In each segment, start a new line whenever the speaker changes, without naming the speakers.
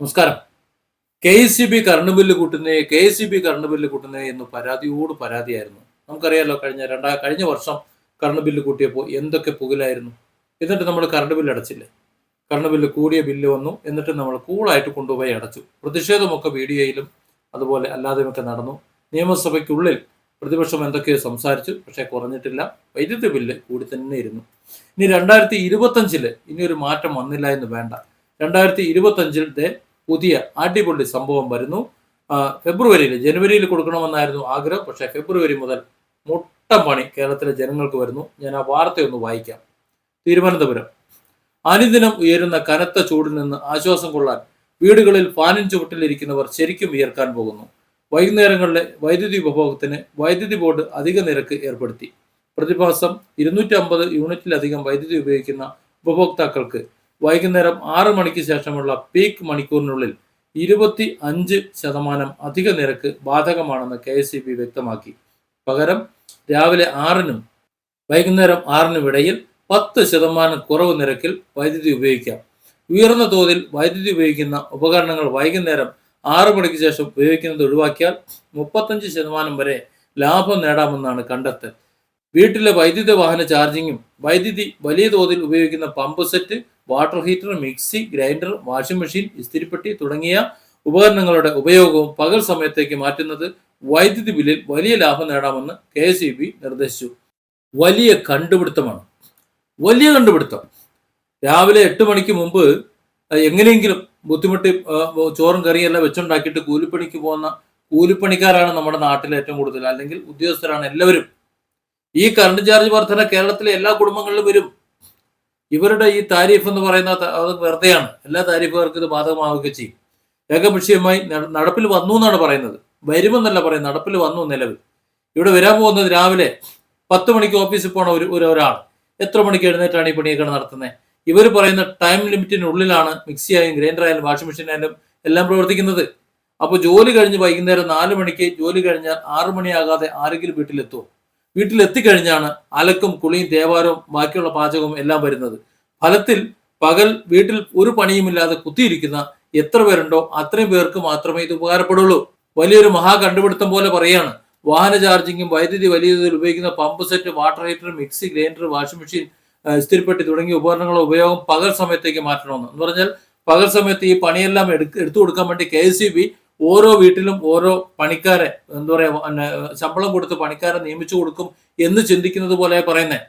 നമസ്കാരം. K S C B current bill കൂട്ടുന്നേ K S C B current bill കൂട്ടുന്നേ എന്ന് പരാതിയോട് പരാതിയായിരുന്നു. നമുക്കറിയാലോ കഴിഞ്ഞ രണ്ടാ കഴിഞ്ഞ വർഷം കറണ്ട് ബില്ല് കൂട്ടിയപ്പോൾ എന്തൊക്കെ പുകലായിരുന്നു. എന്നിട്ട് നമ്മൾ കറണ്ട് ബില്ല് അടച്ചില്ലേ? കറണ്ട് ബില്ല് കൂടിയ ബില്ല് വന്നു. എന്നിട്ട് നമ്മൾ കൂളായിട്ട് കൊണ്ടുപോയി അടച്ചു. പ്രതിഷേധമൊക്കെ വീഡിയോയിലും അതുപോലെ അല്ലാതെയുമൊക്കെ നടന്നു. നിയമസഭയ്ക്കുള്ളിൽ പ്രതിപക്ഷം എന്തൊക്കെയോ സംസാരിച്ചു പക്ഷേ കുറഞ്ഞിട്ടില്ല. വൈദ്യുതി ബില്ല് കൂടി തന്നെ ഇരുന്നു. ഇനി രണ്ടായിരത്തി ഇരുപത്തഞ്ചിൽ ഇനി ഒരു മാറ്റം വന്നില്ല എന്ന് വേണ്ട. രണ്ടായിരത്തി ഇരുപത്തഞ്ചിലത്തെ പുതിയ അടിപൊളി സംഭവം വരുന്നു. ഫെബ്രുവരിയിൽ ജനുവരിയിൽ കൊടുക്കണമെന്നായിരുന്നു ആഗ്രഹം. പക്ഷേ ഫെബ്രുവരി മുതൽ മുട്ടം പണി കേരളത്തിലെ ജനങ്ങൾക്ക് വരുന്നു. ഞാൻ ആ വാർത്തയൊന്ന് വായിക്കാം. തിരുവനന്തപുരം. അനുദിനം ഉയരുന്ന കനത്ത ചൂടിൽ നിന്ന് ആശ്വാസം കൊള്ളാൻ വീടുകളിൽ ഫാനിൻ ചുവട്ടിലിരിക്കുന്നവർ ശരിക്കും ഉയർക്കാൻ പോകുന്നു. വൈകുന്നേരങ്ങളിലെ വൈദ്യുതി ഉപഭോഗത്തിന് വൈദ്യുതി ബോർഡ് അധിക നിരക്ക് ഏർപ്പെടുത്തി. പ്രതിമാസം ഇരുന്നൂറ്റി അമ്പത് യൂണിറ്റിലധികം വൈദ്യുതി ഉപയോഗിക്കുന്ന ഉപഭോക്താക്കൾക്ക് വൈകുന്നേരം ആറ് മണിക്ക് ശേഷമുള്ള പീക്ക് മണിക്കൂറിനുള്ളിൽ ഇരുപത്തി അഞ്ച് ശതമാനം അധിക നിരക്ക് ബാധകമാണെന്ന് കെ എസ് ബി വ്യക്തമാക്കി. പകരം രാവിലെ ആറിനും വൈകുന്നേരം ആറിനും ഇടയിൽ പത്ത് ശതമാനം കുറവ് നിരക്കിൽ വൈദ്യുതി ഉപയോഗിക്കാം. ഉയർന്ന തോതിൽ വൈദ്യുതി ഉപയോഗിക്കുന്ന ഉപകരണങ്ങൾ വൈകുന്നേരം ആറ് മണിക്ക് ശേഷം ഉപയോഗിക്കുന്നത് ഒഴിവാക്കിയാൽ മുപ്പത്തഞ്ച് ശതമാനം വരെ ലാഭം നേടാമെന്നാണ് കണ്ടെത്തൽ. വീട്ടിലെ വൈദ്യുത വാഹന ചാർജിങ്ങും വൈദ്യുതി വലിയ തോതിൽ ഉപയോഗിക്കുന്ന pump set water heater mixie grinder washing machine ഇസ്തിരിപ്പെട്ടി തുടങ്ങിയ ഉപകരണങ്ങളുടെ ഉപയോഗവും പകൽ സമയത്തേക്ക് മാറ്റുന്നത് വൈദ്യുതി ബില്ലിൽ വലിയ ലാഭം നേടാമെന്ന് കെ എസ് നിർദ്ദേശിച്ചു. വലിയ കണ്ടുപിടുത്തമാണ്. വലിയ കണ്ടുപിടുത്തം. രാവിലെ എട്ട് മണിക്ക് മുമ്പ് എങ്ങനെയെങ്കിലും ബുദ്ധിമുട്ടി ചോറും കറിയെല്ലാം വെച്ചുണ്ടാക്കിയിട്ട് കൂലിപ്പണിക്ക് പോകുന്ന കൂലിപ്പണിക്കാരാണ് നമ്മുടെ നാട്ടിൽ ഏറ്റവും കൂടുതൽ. അല്ലെങ്കിൽ ഉദ്യോഗസ്ഥരാണ് എല്ലാവരും ഈ കറണ്ട് ചാർജ് വർധന കേരളത്തിലെ എല്ലാ കുടുംബങ്ങളിലും വരും. ഇവരുടെ ഈ താരിഫ് എന്ന് പറയുന്ന അത് വെറുതെയാണ്. എല്ലാ താരിഫുകാർക്കും ഇത് ബാധകമാവുകയും ചെയ്യും. ഏകപക്ഷീയമായി നടപ്പിൽ വന്നു എന്നാണ് പറയുന്നത്. വരുമെന്നല്ല പറയുന്നത്. നടപ്പിൽ വന്നു നിലവിൽ. ഇവിടെ വരാൻ പോകുന്നത് രാവിലെ പത്ത് മണിക്ക് ഓഫീസിൽ പോണ ഒരു ഒരു ഒരാൾ എത്ര മണിക്ക് എഴുന്നേറ്റാണ് ഈ പണിയൊക്കെ നടത്തുന്നത്? ഇവർ പറയുന്ന ടൈം ലിമിറ്റിനുള്ളിലാണ് മിക്സി ആയാലും ഗ്രൈൻഡർ ആയാലും വാഷിംഗ് മെഷീൻ ആയാലും എല്ലാം പ്രവർത്തിക്കുന്നത്. അപ്പോൾ ജോലി കഴിഞ്ഞ് വൈകുന്നേരം നാല് മണിക്ക് ജോലി കഴിഞ്ഞാൽ ആറു മണിയാകാതെ ആരെങ്കിലും വീട്ടിലെത്തുമോ വീട്ടിലെത്തിക്കഴിഞ്ഞാണ് അലക്കും കുളിയും ദേവാരവും ബാക്കിയുള്ള പാചകവും എല്ലാം വരുന്നത്. ഫലത്തിൽ പകൽ വീട്ടിൽ ഒരു പണിയുമില്ലാതെ കുത്തിയിരിക്കുന്ന എത്ര പേരുണ്ടോ അത്രയും പേർക്ക് മാത്രമേ ഇത് ഉപകാരപ്പെടുള്ളൂ. വലിയൊരു മഹാ കണ്ടുപിടുത്തം പോലെ പറയാണ് വാഹന ചാർജിങ്ങും വൈദ്യുതി വലിയ തോതിൽ ഉപയോഗിക്കുന്ന pump set water heater mixie grinder washing machine ഇസ്തിരിപ്പെട്ടി തുടങ്ങിയ ഉപകരണങ്ങളുടെ ഉപയോഗം പകൽ സമയത്തേക്ക് മാറ്റണമെന്ന്. എന്ന് പറഞ്ഞാൽ പകൽ സമയത്ത് ഈ പണിയെല്ലാം എടുത്തു കൊടുക്കാൻ വേണ്ടി കെ എസ് ഓരോ വീട്ടിലും ഓരോ പണിക്കാരെ എന്താ പറയാ ശമ്പളം കൊടുത്ത് പണിക്കാരെ നിയമിച്ചു കൊടുക്കും എന്ന് ചിന്തിക്കുന്നത് പോലെ പറയുന്നത്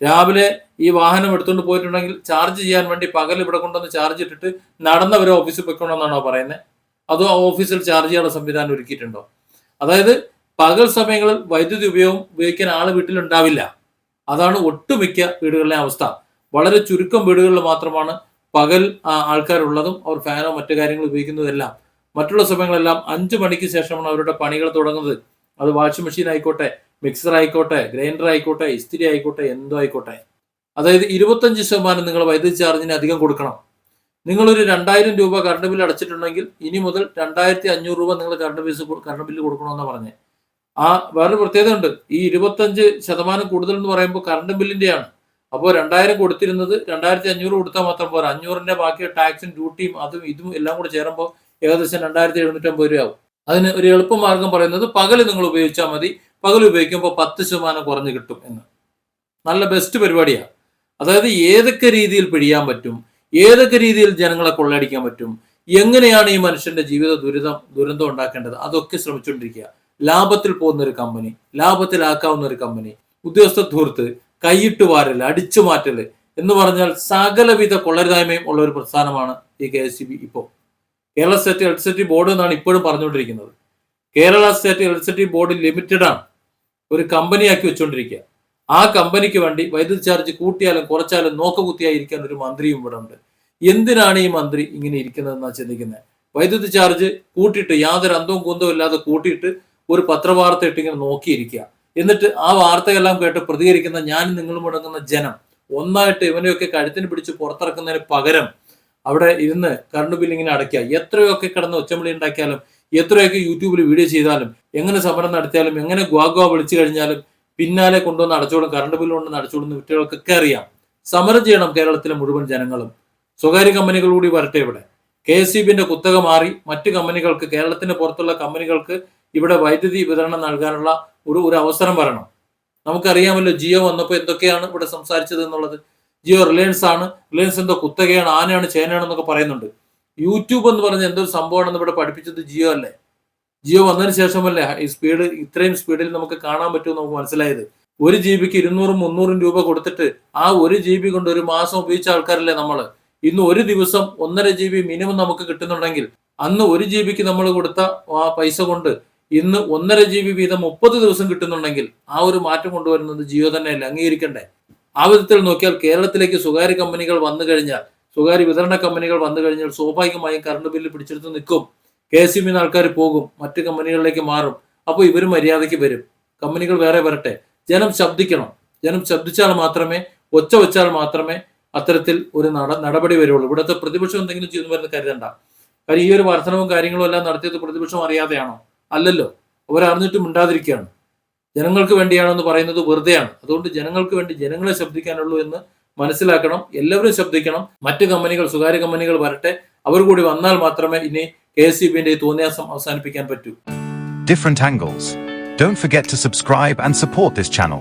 രാവിലെ ഈ വാഹനം എടുത്തുകൊണ്ട് പോയിട്ടുണ്ടെങ്കിൽ ചാർജ് ചെയ്യാൻ വേണ്ടി പകൽ ഇവിടെ കൊണ്ടുവന്ന് ചാർജ് ഇട്ടിട്ട് നടന്നവരെ ഓഫീസിൽ പോയിക്കൊണ്ടെന്നാണോ പറയുന്നത് അതോ ഓഫീസിൽ ചാർജ് ചെയ്യാനുള്ള സംവിധാനം ഒരുക്കിയിട്ടുണ്ടോ? അതായത് പകൽ സമയങ്ങളിൽ വൈദ്യുതി ഉപയോഗം ഉപയോഗിക്കാൻ ആൾ വീട്ടിലുണ്ടാവില്ല. അതാണ് ഒട്ടുമിക്ക വീടുകളിലെ അവസ്ഥ. വളരെ ചുരുക്കം വീടുകളിൽ മാത്രമാണ് പകൽ ആൾക്കാരുള്ളതും അവർ ഫാനോ മറ്റു കാര്യങ്ങൾ ഉപയോഗിക്കുന്നതെല്ലാം. മറ്റുള്ള സമയങ്ങളെല്ലാം അഞ്ചു മണിക്ക് ശേഷമാണ് അവരുടെ പണികൾ തുടങ്ങുന്നത്. അത് വാഷിംഗ് മെഷീൻ ആയിക്കോട്ടെ മിക്സർ ആയിക്കോട്ടെ ഗ്രൈൻഡർ ആയിക്കോട്ടെ ഇസ്തിരി ആയിക്കോട്ടെ എന്തോ ആയിക്കോട്ടെ. അതായത് ഇരുപത്തഞ്ച് ശതമാനം നിങ്ങൾ വൈദ്യുതി ചാർജിന് അധികം കൊടുക്കണം. നിങ്ങളൊരു രണ്ടായിരം രൂപ കറണ്ട് ബില്ല് അടച്ചിട്ടുണ്ടെങ്കിൽ ഇനി മുതൽ രണ്ടായിരത്തി അഞ്ഞൂറ് രൂപ നിങ്ങൾ കറണ്ട് ബില്ല് കറണ്ട് ബില്ല് കൊടുക്കണമെന്ന് പറഞ്ഞേ. ആ വേറൊരു പ്രത്യേകത ഉണ്ട് ഈ ഇരുപത്തഞ്ച് ശതമാനം കൂടുതൽ എന്ന് പറയുമ്പോൾ കറണ്ട് ബില്ലിന്റെയാണ് അപ്പോൾ രണ്ടായിരം കൊടുത്തിരുന്നത് രണ്ടായിരത്തി അഞ്ഞൂറ് കൊടുത്താൽ മാത്രം പോരാ. അഞ്ഞൂറിന്റെ ബാക്കി ടാക്സും ഡ്യൂട്ടിയും അതും ഇതും എല്ലാം കൂടെ ചേരുമ്പോൾ ഏകദേശം രണ്ടായിരത്തി എഴുന്നൂറ്റമ്പത് രൂപയാവും. അതിന് ഒരു എളുപ്പമാർഗം പറയുന്നത് പകൽ നിങ്ങൾ ഉപയോഗിച്ചാൽ മതി. പകൽ ഉപയോഗിക്കുമ്പോൾ പത്ത് ശതമാനം കുറഞ്ഞ് കിട്ടും എന്ന്. നല്ല ബെസ്റ്റ് പരിപാടിയാണ് അതായത് ഏതൊക്കെ രീതിയിൽ പിഴിയാൻ പറ്റും? ഏതൊക്കെ രീതിയിൽ ജനങ്ങളെ കൊള്ളയടിക്കാൻ പറ്റും? എങ്ങനെയാണ് ഈ മനുഷ്യന്റെ ജീവിത ദുരിതം ദുരന്തം ഉണ്ടാക്കേണ്ടത്? അതൊക്കെ ശ്രമിച്ചുകൊണ്ടിരിക്കുക ലാഭത്തിൽ പോകുന്ന ഒരു കമ്പനി ലാഭത്തിലാക്കാവുന്ന ഒരു കമ്പനി ഉദ്യോഗസ്ഥ ധൂർത്ത് കൈയിട്ട് വാരൽ അടിച്ചു മാറ്റൽ എന്ന് പറഞ്ഞാൽ സകലവിധ കൊള്ളരുതായ്മയും ഉള്ള ഒരു പ്രസ്ഥാനമാണ് ഈ കെ എസ് സി ബി ഇപ്പോൾ കേരള സ്റ്റേറ്റ് ഇലക്ട്രിസിറ്റി ബോർഡ് എന്നാണ് ഇപ്പോഴും പറഞ്ഞുകൊണ്ടിരിക്കുന്നത്. Kerala state electricity board limited ആണ് ഒരു കമ്പനിയാക്കി വെച്ചുകൊണ്ടിരിക്കുക. ആ കമ്പനിക്ക് വേണ്ടി വൈദ്യുതി ചാർജ് കൂട്ടിയാലും കുറച്ചാലും നോക്കുകുത്തിയായിരിക്കാൻ ഒരു മന്ത്രിയും ഇവിടെ ഉണ്ട്. എന്തിനാണ് ഈ മന്ത്രി ഇങ്ങനെ ഇരിക്കുന്നതെന്നാണ് ചിന്തിക്കുന്നത് വൈദ്യുതി ചാർജ് കൂട്ടിയിട്ട് യാതൊരു അന്തവും കുന്തവും ഇല്ലാതെ കൂട്ടിയിട്ട് ഒരു പത്രവാർത്ത ഇട്ട് ഇങ്ങനെ നോക്കിയിരിക്കുക. എന്നിട്ട് ആ വാർത്തയെല്ലാം കേട്ട് പ്രതികരിക്കുന്ന ഞാനും നിങ്ങളും മുടങ്ങുന്ന ജനം ഒന്നായിട്ട് ഇവനെയൊക്കെ കഴുത്തിന് പിടിച്ച് പുറത്തിറക്കുന്നതിന് പകരം അവിടെ ഇരുന്ന് കറണ്ട് ബില്ല് ഇങ്ങനെ അടയ്ക്കുക. എത്രയൊക്കെ കിടന്ന് ഒച്ചമളി ഉണ്ടാക്കിയാലും എത്രയൊക്കെ യൂട്യൂബിൽ വീഡിയോ ചെയ്താലും എങ്ങനെ സമരം നടത്തിയാലും എങ്ങനെ ഗ്വാഗ്വാ വിളിച്ചു കഴിഞ്ഞാലും പിന്നാലെ കൊണ്ടുവന്ന് അടച്ചോളും കറണ്ട് ബില്ല് കൊണ്ടുവന്ന് അടച്ചോളും കുട്ടികൾക്കൊക്കെ അറിയാം. സമരം ചെയ്യണം കേരളത്തിലെ മുഴുവൻ ജനങ്ങളും. സ്വകാര്യ കമ്പനികൾ കൂടി വരട്ടെ ഇവിടെ. കെ എസ് സി ബിന്റെ കുത്തക മാറി മറ്റു കമ്പനികൾക്ക് കേരളത്തിന്റെ പുറത്തുള്ള കമ്പനികൾക്ക് ഇവിടെ വൈദ്യുതി വിതരണം നൽകാനുള്ള ഒരു ഒരു അവസരം വരണം. നമുക്കറിയാമല്ലോ ജിയോ വന്നപ്പോൾ എന്തൊക്കെയാണ് ഇവിടെ സംസാരിച്ചത് എന്നുള്ളത്. ജിയോ റിലയൻസ് ആണ്. റിലയൻസ് എന്തോ കുത്തകയാണ് ആനയാണ് ചേനയാണ് എന്നൊക്കെ പറയുന്നുണ്ട്. യൂട്യൂബ് എന്ന് പറഞ്ഞ എന്തൊരു സംഭവമാണെന്ന് ഇവിടെ പഠിപ്പിച്ചത് ജിയോ അല്ലേ? ജിയോ വന്നതിന് ശേഷമല്ലേ ഈ സ്പീഡ് ഇത്രയും സ്പീഡിൽ നമുക്ക് കാണാൻ പറ്റുമെന്ന് നമുക്ക് മനസ്സിലായത്. ഒരു ജി ബിക്ക് ഇരുന്നൂറും മുന്നൂറും രൂപ കൊടുത്തിട്ട് ആ ഒരു ജി ബി കൊണ്ട് ഒരു മാസം ഉപയോഗിച്ച ആൾക്കാരല്ലേ നമ്മൾ ഇന്ന് ഒരു ദിവസം ഒന്നര ജി ബി മിനിമം നമുക്ക് കിട്ടുന്നുണ്ടെങ്കിൽ അന്ന് ഒരു ജി ബിക്ക് നമ്മൾ കൊടുത്ത ആ പൈസ കൊണ്ട് ഇന്ന് ഒന്നര ജി ബി വീതം മുപ്പത് ദിവസം കിട്ടുന്നുണ്ടെങ്കിൽ ആ ഒരു മാറ്റം കൊണ്ടുവരുന്നത് ജിയോ തന്നെയല്ലേ അംഗീകരിക്കണ്ടേ? ആ വിധത്തിൽ നോക്കിയാൽ കേരളത്തിലേക്ക് സ്വകാര്യ കമ്പനികൾ വന്നു കഴിഞ്ഞാൽ സ്വകാര്യ വിതരണ കമ്പനികൾ വന്നു കഴിഞ്ഞാൽ സ്വാഭാവികമായും കറണ്ട് ബില്ല് പിടിച്ചെടുത്ത് നിൽക്കും. കെ എസ് യു ആൾക്കാർ പോകും മറ്റു കമ്പനികളിലേക്ക് മാറും. അപ്പോൾ ഇവർ മര്യാദയ്ക്ക് വരും. കമ്പനികൾ വേറെ വരട്ടെ. ജനം ശബ്ദിക്കണം. ജനം ശബ്ദിച്ചാൽ മാത്രമേ ഒച്ച വെച്ചാൽ മാത്രമേ അത്തരത്തിൽ ഒരു നട നടപടി വരുള്ളൂ. ഇവിടുത്തെ പ്രതിപക്ഷം എന്തെങ്കിലും ചെയ്യുന്നു വരുന്ന കരുതണ്ട. കാര്യം ഈ ഒരു വർധനവും കാര്യങ്ങളും എല്ലാം നടത്തിയത് പ്രതിപക്ഷം അറിയാതെയാണോ? അല്ലല്ലോ. അവരറിഞ്ഞിട്ട് മിണ്ടാതിരിക്കുകയാണ്. ജനങ്ങൾക്ക് വേണ്ടിയാണെന്ന് പറയുന്നത് വെറുതെയാണ്. അതുകൊണ്ട് ജനങ്ങൾക്ക് വേണ്ടി ജനങ്ങളെ ശബ്ദിക്കാനുള്ളൂ എന്ന് മനസ്സിലാക്കണം. എല്ലാവരും ശബ്ദിക്കണം. മറ്റ് കമ്പനികൾ സ്വകാര്യ കമ്പനികൾ വരട്ടെ. അവർ കൂടി വന്നാൽ മാത്രമേ ഇനി കെ എസ് ബിന്റെ തോന്നിയാസം അവസാനിപ്പിക്കാൻ പറ്റൂ.
Different angles. Don't forget to subscribe and support this channel.